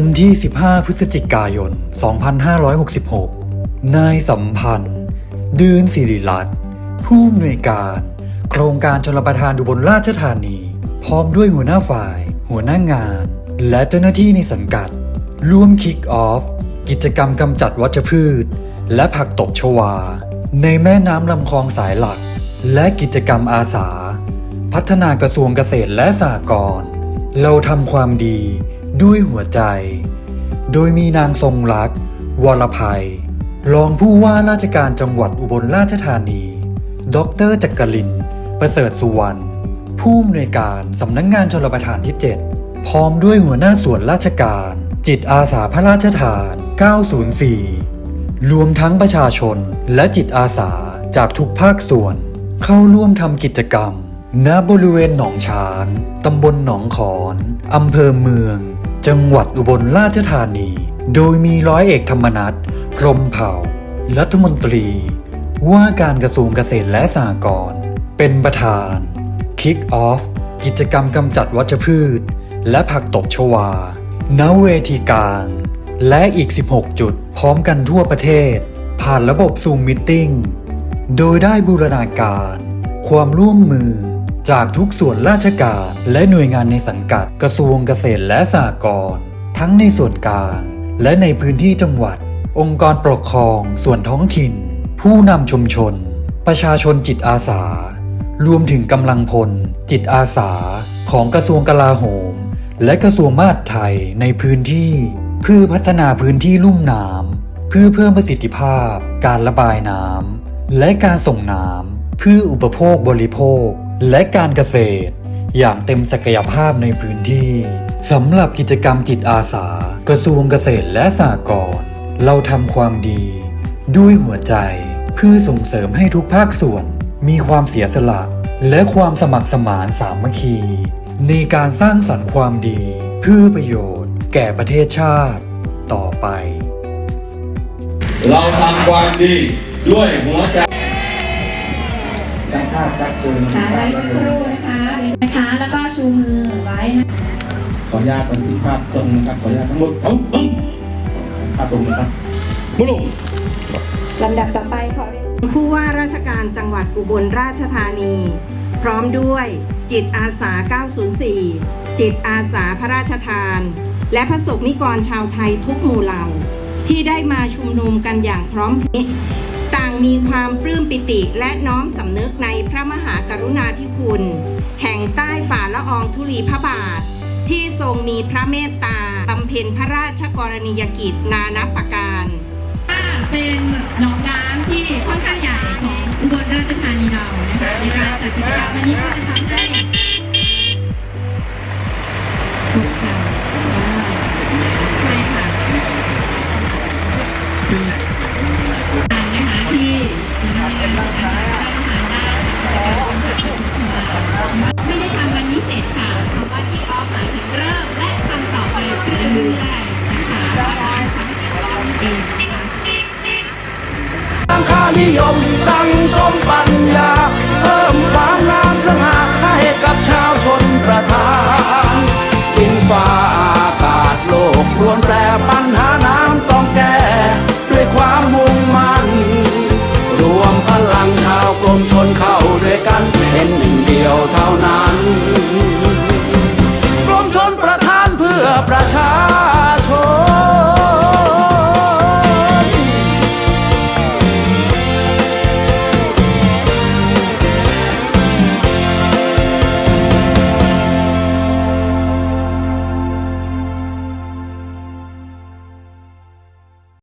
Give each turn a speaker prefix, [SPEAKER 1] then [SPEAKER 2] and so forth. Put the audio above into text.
[SPEAKER 1] วันที่ 15 พฤศจิกายน 2566 นายสัมพันธ์ เดือนสิริรัตน์ผู้อำนวยการ โครงการชลประทานอุบลราชธานี พร้อมด้วยหัวหน้าฝ่าย หัวหน้างาน และเจ้าหน้าที่ในสังกัด ร่วมคิกออฟ กิจกรรมกำจัดวัชพืช และผักตบชวา ในแม่น้ำลำคลองสายหลัก และกิจกรรมอาสา พัฒนากระทรวงเกษตรและสหกรณ์เราทำความดี ด้วยหัวใจ โดยมีนางทรงรัก วรภัย รองผู้ว่าราชการจังหวัดอุบลราชธานี ดรจักริน ประเสริฐสุวรรณ ผู้อำนวยการสำนักงงานชลประทานที่ 7 พร้อมด้วยหัวหน้าส่วนราชการ จิตอาสาพระราชทาน 904 รวมทั้งประชาชนและจิตอาสาจากทุกภาคส่วน เข้าร่วมทำกิจกรรมณบริเวณหนองฉาง ตำบลหนองขอน อำเภอเมือง จังหวัดอุบลราชธานี โดยมีร้อยเอกธรรมนัฐพรหมเผ่า รัฐมนตรี ว่าการกระทรวงเกษตรและสหกรณ์เป็นประธาน Kick Off กิจกรรมกำจัดวัชพืช และผักตบชวาณเวทีกลาง และอีก 16 จุด พร้อมกันทั่วประเทศ ผ่านระบบซูมมิทติ้ง โดยได้บูรณาการ ความร่วมมือ จากทุกส่วนราชการและหน่วยงานในสังกัดกระทรวงเกษตรและสหกรณ์ทั้งในส่วนกลางและในพื้นที่จังหวัด องค์กรปกครอง ส่วนท้องถิ่น ผู้นำชุมชน ประชาชนจิตอาสา รวมถึงกำลังพล จิตอาสา ของกระทรวงกลาโหม และกระทรวงมหาดไทยในพื้นที่ เพื่อพัฒนาพื้นที่ลุ่มน้ำเพื่อเพิ่มประสิทธิภาพ การระบายน้ำและการส่งน้ำเพื่ออุปโภคบริโภค และการเกษตร อย่างเต็มศักยภาพในพื้นที่สำหรับกิจกรรมจิตอาสา กระทรวงเกษตรและสหกรณ์เราทำความดี ด้วยหัวใจเพื่อส่งเสริมให้ทุกภาคส่วน มีความเสียสละ และความสมัครสมานสามัคคี ในการสร้างสรรค์ความดี เพื่อประโยชน์ แก่ประเทศชาติ ต่อไป
[SPEAKER 2] เราทำความดีด้วยหัวใจ จังภาพจักปืนค่ะไว้สักครู่นะ
[SPEAKER 3] คะนะคะแล้วก็ชูมือไว้นะ
[SPEAKER 2] ขออนุญาตบันทึกภาพตรงนะครับขออนุญาตทั้งหมดเอาบึ้งภาพตรงนะครับมุลุง
[SPEAKER 3] ลำดับต่อไปขอเรียนเช
[SPEAKER 4] ิญผู้ว่าราชการจังหวัดอุบลราชธานี พร้อมด้วยจิตอาสา 904 จิตอาสาพระราชทาน และพระสงฆ์นิกรชาวไทยทุกหมู่เหล่า ที่ได้มาชุมนุมกันอย่างพร้อมเพรียงต่าง มีความปลื้มปิติและน้อมสำนึกในพระมหากรุณาธิคุณ แห่งใต้ฝ่าละอองธุลีพระบาท ที่ทรงมีพระเมตตาบำเพ็ญพระราชกรณียกิจนานับประการ
[SPEAKER 3] เป็นหนองน้ำที่ค่อนข้างใหญ่ของอุบลราชธานีเรานะคะในการจัดกิจกรรมวันนี้ก็จะทำให้
[SPEAKER 5] นิยมสั่งสมปัญญา เพิ่มความงามสง่าให้กับชาวชนประทานดินฟ้าอากาศโลกควรแปรปัญหาน้ำต้องแก้ ด้วยความมุ่งมั่น รวมพลังชาวกรมชนเข้าด้วยกันเป็นหนึ่งเดียวเท่านั้น